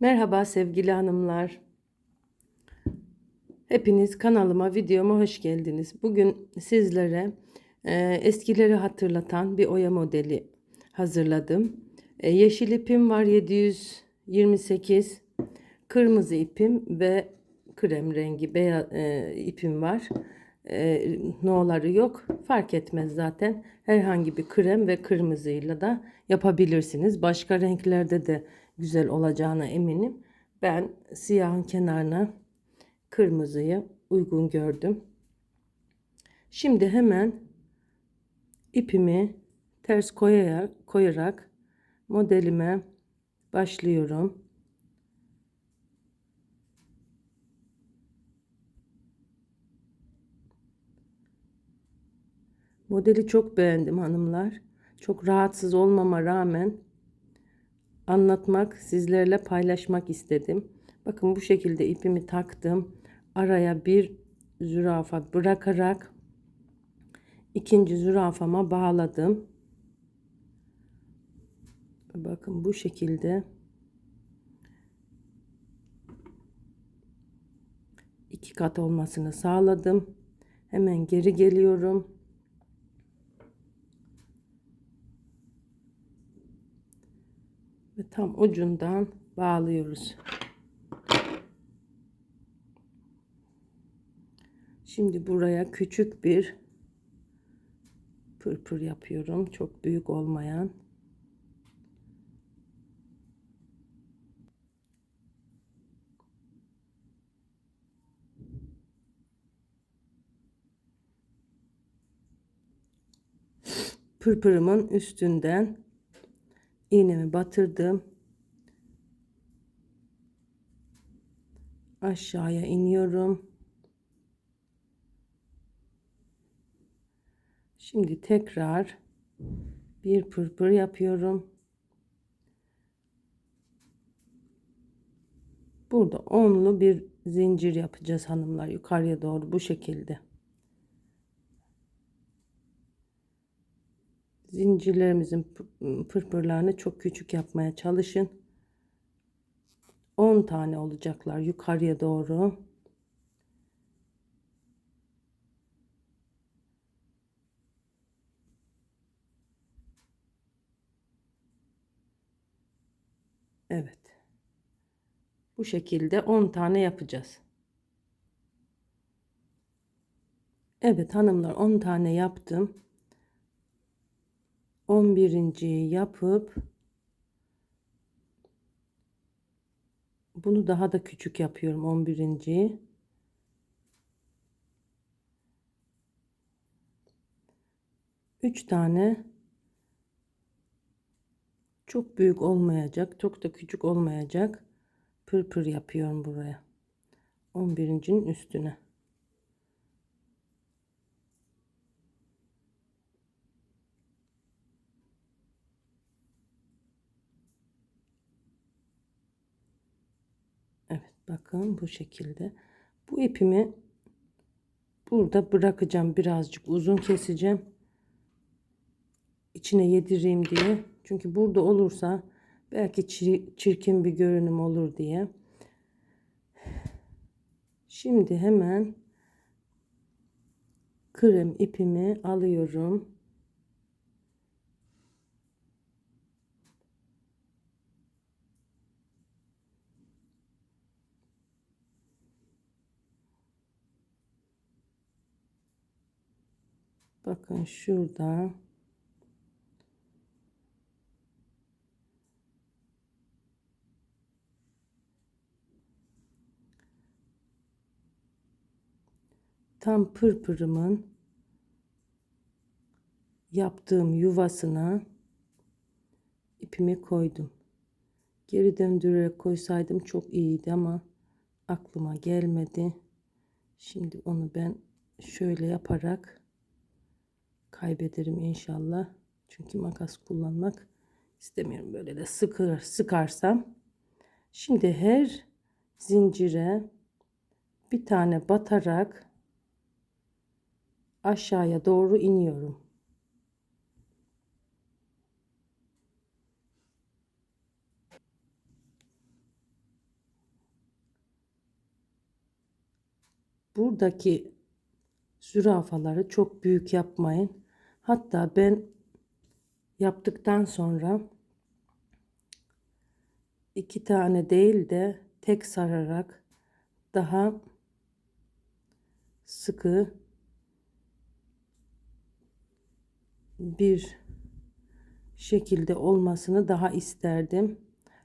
Merhaba sevgili hanımlar. Hepiniz kanalıma, videoma hoş geldiniz. Bugün sizlere e, eskileri hatırlatan bir oya modeli hazırladım. E, yeşil ipim var 728, kırmızı ipim ve krem rengi beyaz e, ipim var. E, no'ları yok. Fark etmez zaten. Herhangi bir krem ve kırmızıyla da yapabilirsiniz. Başka renklerde de güzel olacağına eminim. Ben siyahın kenarına kırmızıyı uygun gördüm. Şimdi hemen ipimi ters koyarak, koyarak modelime başlıyorum. Modeli çok beğendim hanımlar. Çok rahatsız olmama rağmen anlatmak, sizlerle paylaşmak istedim. Bakın bu şekilde ipimi taktım. Araya bir zürafa bırakarak ikinci zürafama bağladım. Bakın bu şekilde iki kat olmasını sağladım. Hemen geri geliyorum. ve tam ucundan bağlıyoruz. Şimdi buraya küçük bir pırpır yapıyorum. Çok büyük olmayan. Pırpırımın üstünden iğnemi batırdım. Aşağıya iniyorum. Şimdi tekrar bir pırpır yapıyorum. Burada onlu bir zincir yapacağız hanımlar yukarıya doğru bu şekilde. Zincirlerimizin pırpırlarını çok küçük yapmaya çalışın. 10 tane olacaklar yukarıya doğru. Evet. Bu şekilde 10 tane yapacağız. Evet hanımlar 10 tane yaptım. 11. yapıp bunu daha da küçük yapıyorum 11. Üç tane çok büyük olmayacak, çok da küçük olmayacak pırpır yapıyorum buraya. 11.'nin üstüne. Bakın bu şekilde. Bu ipimi burada bırakacağım. Birazcık uzun keseceğim. İçine yedireyim diye. Çünkü burada olursa belki çirkin bir görünüm olur diye. Şimdi hemen krem ipimi alıyorum. Bakın şurada tam pırpırımın yaptığım yuvasına ipimi koydum. Geri döndürerek koysaydım çok iyiydi ama aklıma gelmedi. Şimdi onu ben şöyle yaparak kaybederim inşallah. Çünkü makas kullanmak istemiyorum böyle de sıkır sıkarsam. Şimdi her zincire bir tane batarak aşağıya doğru iniyorum. Buradaki zürafaları çok büyük yapmayın. Hatta ben yaptıktan sonra iki tane değil de tek sararak daha sıkı bir şekilde olmasını daha isterdim.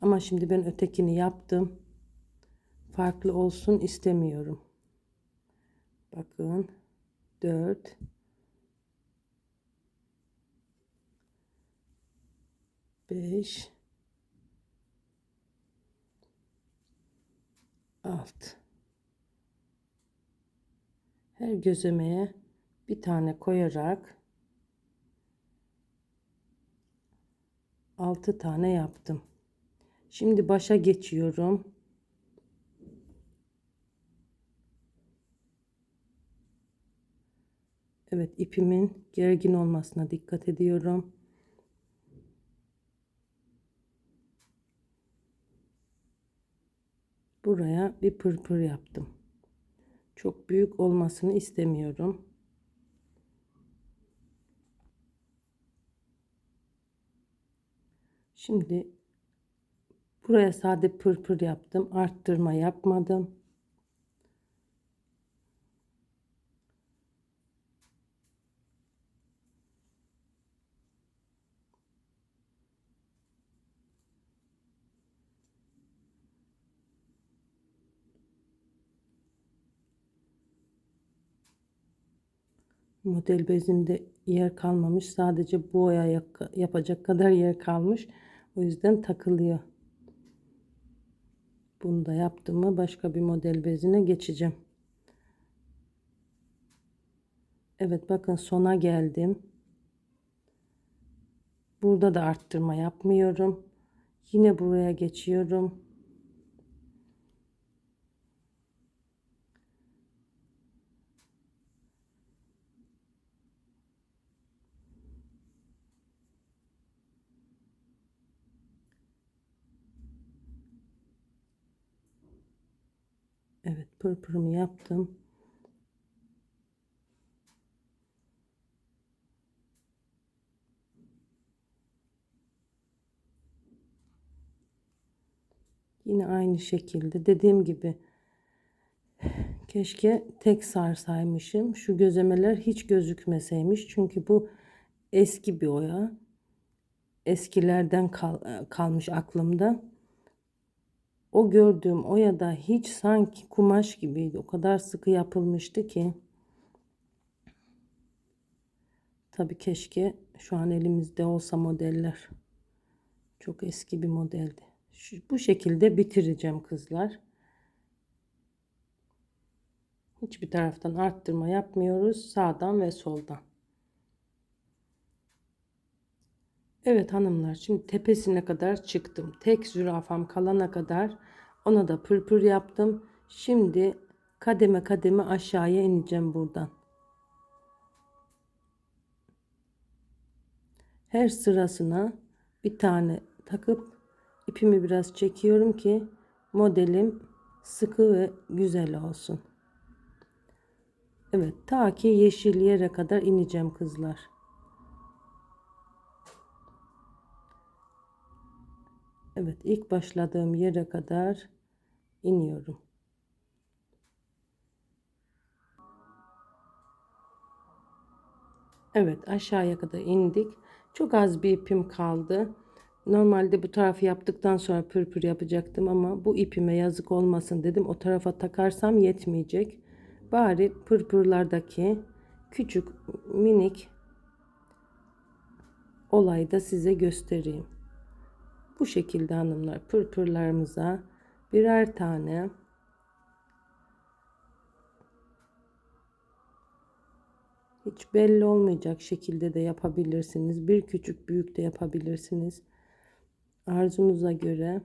Ama şimdi ben ötekini yaptım. Farklı olsun istemiyorum. Bakın 4 5 6 Her gözlemeye bir tane koyarak 6 tane yaptım. Şimdi başa geçiyorum. Evet ipimin gergin olmasına dikkat ediyorum. Buraya bir pırpır yaptım. Çok büyük olmasını istemiyorum. Şimdi buraya sade pırpır yaptım. Arttırma yapmadım. Model bezimde yer kalmamış. Sadece boya yapacak kadar yer kalmış. O yüzden takılıyor. Bunu da yaptım mı başka bir model bezine geçeceğim. Evet bakın sona geldim. Burada da arttırma yapmıyorum. Yine buraya geçiyorum. Evet pırpırımı yaptım. Yine aynı şekilde dediğim gibi keşke tek sarsaymışım. Şu gözemeler hiç gözükmeseymiş. Çünkü bu eski bir oya. Eskilerden kal kalmış aklımda. O gördüğüm oyada hiç sanki kumaş gibiydi. O kadar sıkı yapılmıştı ki. Tabii keşke şu an elimizde olsa modeller. Çok eski bir modeldi. Şu, bu şekilde bitireceğim kızlar. Hiçbir taraftan arttırma yapmıyoruz. Sağdan ve soldan. Evet hanımlar şimdi tepesine kadar çıktım. Tek zürafam kalana kadar ona da pırpır yaptım. Şimdi kademe kademe aşağıya ineceğim buradan. Her sırasına bir tane takıp ipimi biraz çekiyorum ki modelim sıkı ve güzel olsun. Evet ta ki yeşil yere kadar ineceğim kızlar. Evet ilk başladığım yere kadar iniyorum. Evet aşağıya kadar indik. Çok az bir ipim kaldı. Normalde bu tarafı yaptıktan sonra pırpır yapacaktım ama bu ipime yazık olmasın dedim. O tarafa takarsam yetmeyecek. Bari pırpırlardaki küçük minik olayı da size göstereyim. Bu şekilde hanımlar pırpırlarımıza birer tane hiç belli olmayacak şekilde de yapabilirsiniz. Bir küçük büyük de yapabilirsiniz. Arzunuza göre.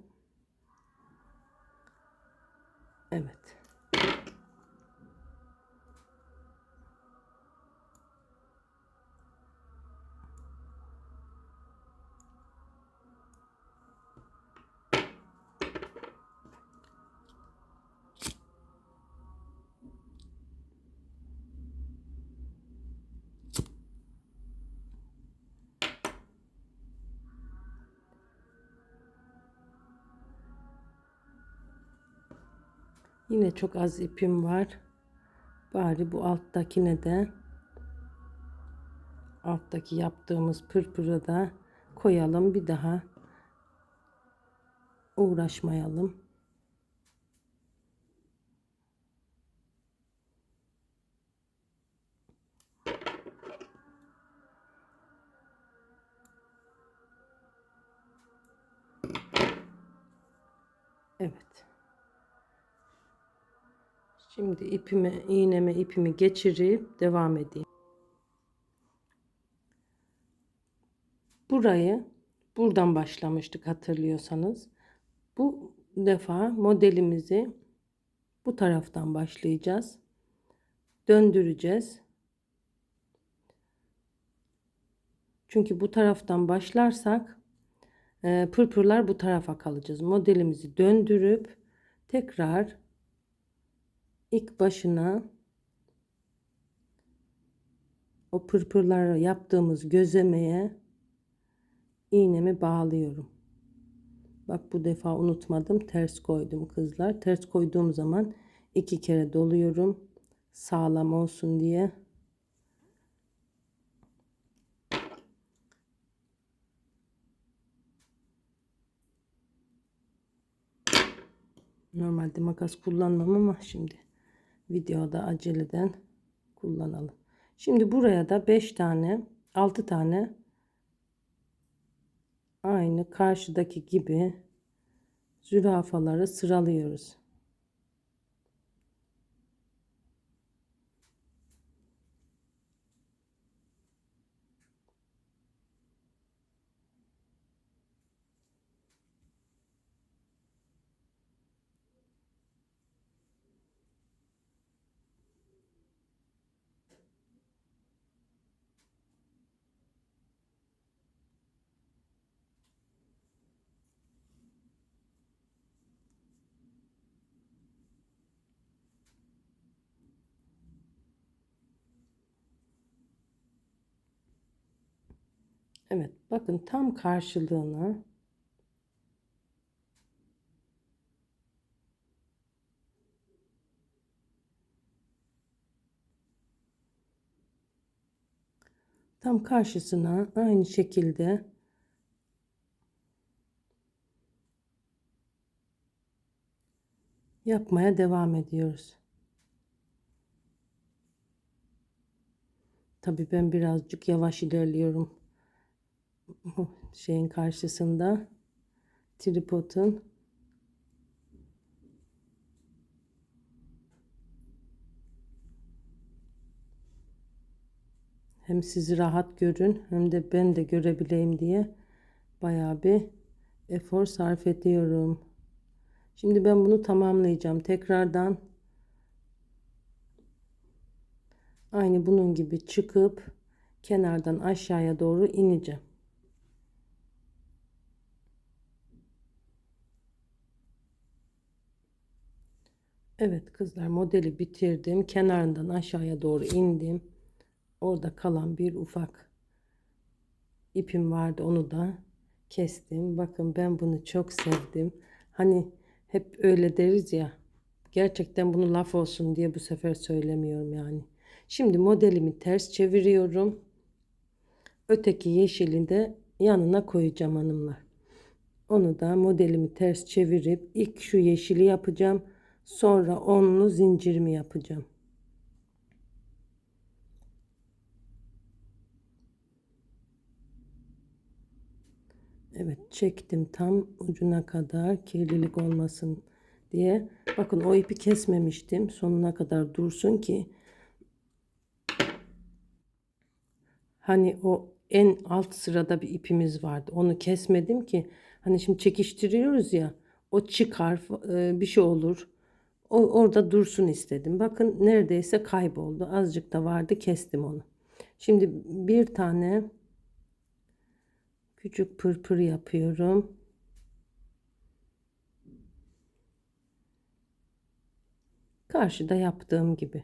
Evet. Yine çok az ipim var. Bari bu alttakine de alttaki yaptığımız pırpırı da koyalım. Bir daha uğraşmayalım. Evet. Şimdi ipimi, iğneme ipimi geçirip devam edeyim. Burayı buradan başlamıştık hatırlıyorsanız. Bu defa modelimizi bu taraftan başlayacağız. Döndüreceğiz. Çünkü bu taraftan başlarsak e, pırpırlar bu tarafa kalacağız. Modelimizi döndürüp tekrar ilk başına o pırpırları yaptığımız gözlemeye iğnemi bağlıyorum. Bak bu defa unutmadım. Ters koydum kızlar. Ters koyduğum zaman iki kere doluyorum. Sağlam olsun diye. Normalde makas kullanmam ama şimdi videoda aceleden kullanalım. Şimdi buraya da 5 tane 6 tane aynı karşıdaki gibi zürafaları sıralıyoruz. Evet bakın tam karşılığını tam karşısına aynı şekilde yapmaya devam ediyoruz. Tabii ben birazcık yavaş ilerliyorum şeyin karşısında tripodun hem sizi rahat görün hem de ben de görebileyim diye bayağı bir efor sarf ediyorum. Şimdi ben bunu tamamlayacağım. Tekrardan aynı bunun gibi çıkıp kenardan aşağıya doğru ineceğim. Evet kızlar modeli bitirdim. Kenarından aşağıya doğru indim. Orada kalan bir ufak ipim vardı. Onu da kestim. Bakın ben bunu çok sevdim. Hani hep öyle deriz ya. Gerçekten bunu laf olsun diye bu sefer söylemiyorum yani. Şimdi modelimi ters çeviriyorum. Öteki yeşili de yanına koyacağım hanımlar. Onu da modelimi ters çevirip ilk şu yeşili yapacağım. Sonra onlu zincirimi yapacağım. Evet çektim tam ucuna kadar kirlilik olmasın diye. Bakın o ipi kesmemiştim. Sonuna kadar dursun ki hani o en alt sırada bir ipimiz vardı. Onu kesmedim ki hani şimdi çekiştiriyoruz ya o çıkar e, bir şey olur. O, orada dursun istedim. Bakın neredeyse kayboldu. Azıcık da vardı kestim onu. Şimdi bir tane küçük pırpır yapıyorum. Karşıda yaptığım gibi.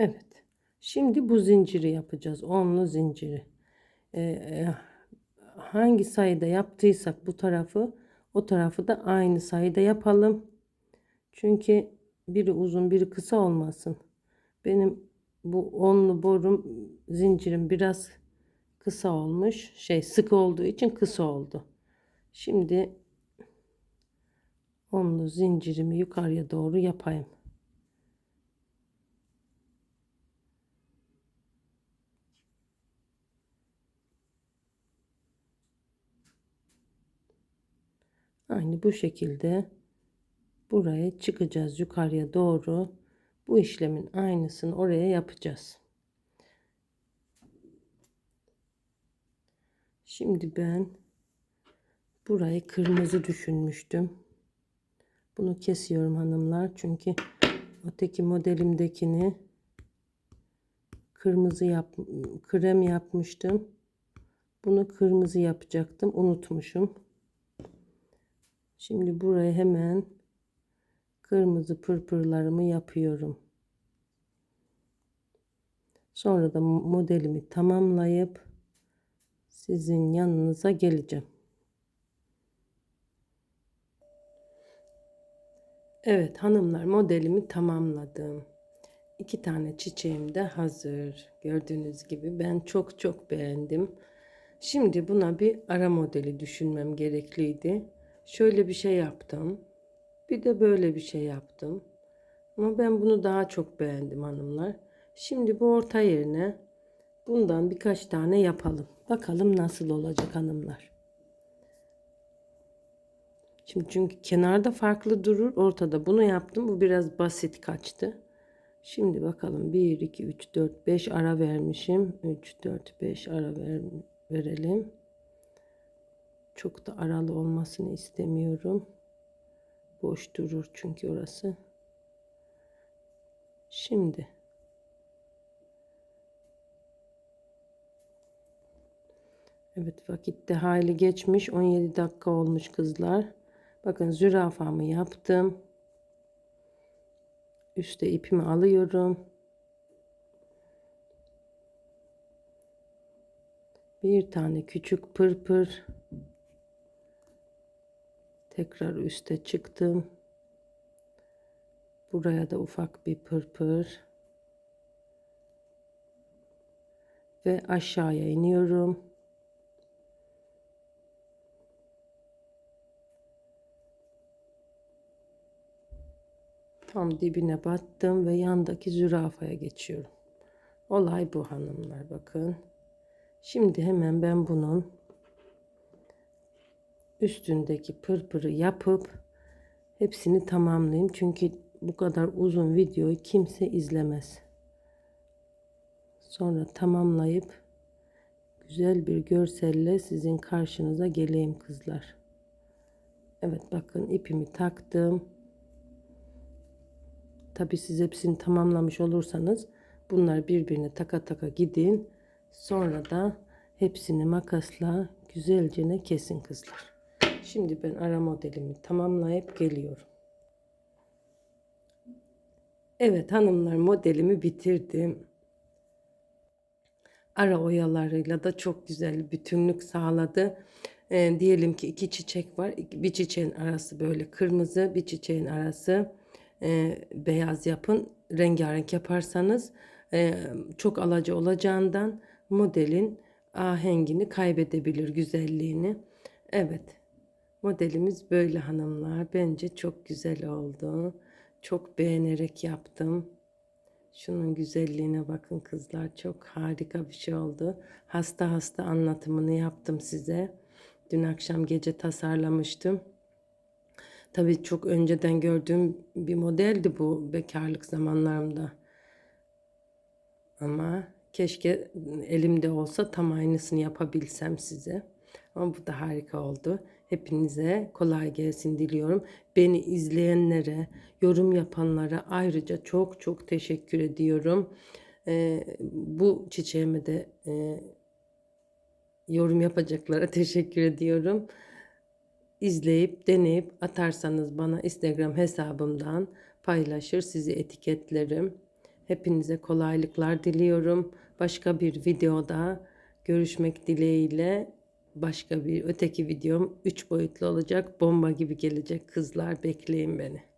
Evet. Şimdi bu zinciri yapacağız. Onlu zinciri. Ee, e, hangi sayıda yaptıysak bu tarafı o tarafı da aynı sayıda yapalım. Çünkü biri uzun biri kısa olmasın. Benim bu onlu borum zincirim biraz kısa olmuş. Şey sık olduğu için kısa oldu. Şimdi onlu zincirimi yukarıya doğru yapayım. Aynı bu şekilde buraya çıkacağız yukarıya doğru. Bu işlemin aynısını oraya yapacağız. Şimdi ben burayı kırmızı düşünmüştüm. Bunu kesiyorum hanımlar. Çünkü öteki modelimdekini kırmızı yap krem yapmıştım. Bunu kırmızı yapacaktım. Unutmuşum. Şimdi buraya hemen kırmızı pırpırlarımı yapıyorum. Sonra da modelimi tamamlayıp sizin yanınıza geleceğim. Evet hanımlar modelimi tamamladım. İki tane çiçeğim de hazır. Gördüğünüz gibi ben çok çok beğendim. Şimdi buna bir ara modeli düşünmem gerekliydi. Şöyle bir şey yaptım. Bir de böyle bir şey yaptım. Ama ben bunu daha çok beğendim hanımlar. Şimdi bu orta yerine bundan birkaç tane yapalım. Bakalım nasıl olacak hanımlar. Şimdi çünkü kenarda farklı durur. Ortada bunu yaptım. Bu biraz basit kaçtı. Şimdi bakalım 1, 2, 3, 4, 5 ara vermişim. 3, 4, 5 ara ver, verelim. Çok da aralı olmasını istemiyorum. Boş durur çünkü orası. Şimdi Evet vakitte hali geçmiş. 17 dakika olmuş kızlar. Bakın zürafamı yaptım. Üste ipimi alıyorum. Bir tane küçük pırpır. Tekrar üste çıktım. Buraya da ufak bir pırpır. Ve aşağıya iniyorum. Tam dibine battım ve yandaki zürafaya geçiyorum. Olay bu hanımlar bakın. Şimdi hemen ben bunun üstündeki pırpırı yapıp hepsini tamamlayayım. Çünkü bu kadar uzun videoyu kimse izlemez. Sonra tamamlayıp güzel bir görselle sizin karşınıza geleyim kızlar. Evet bakın ipimi taktım. Tabi siz hepsini tamamlamış olursanız bunlar birbirine taka taka gidin. Sonra da hepsini makasla güzelce kesin kızlar. Şimdi ben ara modelimi tamamlayıp geliyorum. Evet hanımlar modelimi bitirdim. Ara oyalarıyla da çok güzel bütünlük sağladı. E, diyelim ki iki çiçek var. Bir çiçeğin arası böyle kırmızı, bir çiçeğin arası e, beyaz yapın. Rengarenk yaparsanız e, çok alıcı olacağından modelin ahengini kaybedebilir güzelliğini. Evet. Modelimiz böyle hanımlar. Bence çok güzel oldu. Çok beğenerek yaptım. Şunun güzelliğine bakın kızlar. Çok harika bir şey oldu. Hasta hasta anlatımını yaptım size. Dün akşam gece tasarlamıştım. Tabii çok önceden gördüğüm bir modeldi bu bekarlık zamanlarımda. Ama keşke elimde olsa tam aynısını yapabilsem size. Ama bu da harika oldu. Hepinize kolay gelsin diliyorum. Beni izleyenlere, yorum yapanlara ayrıca çok çok teşekkür ediyorum. Ee, bu çiçeğime de e, yorum yapacaklara teşekkür ediyorum izleyip deneyip atarsanız bana Instagram hesabımdan paylaşır sizi etiketlerim. Hepinize kolaylıklar diliyorum. Başka bir videoda görüşmek dileğiyle. Başka bir öteki videom 3 boyutlu olacak. Bomba gibi gelecek kızlar bekleyin beni.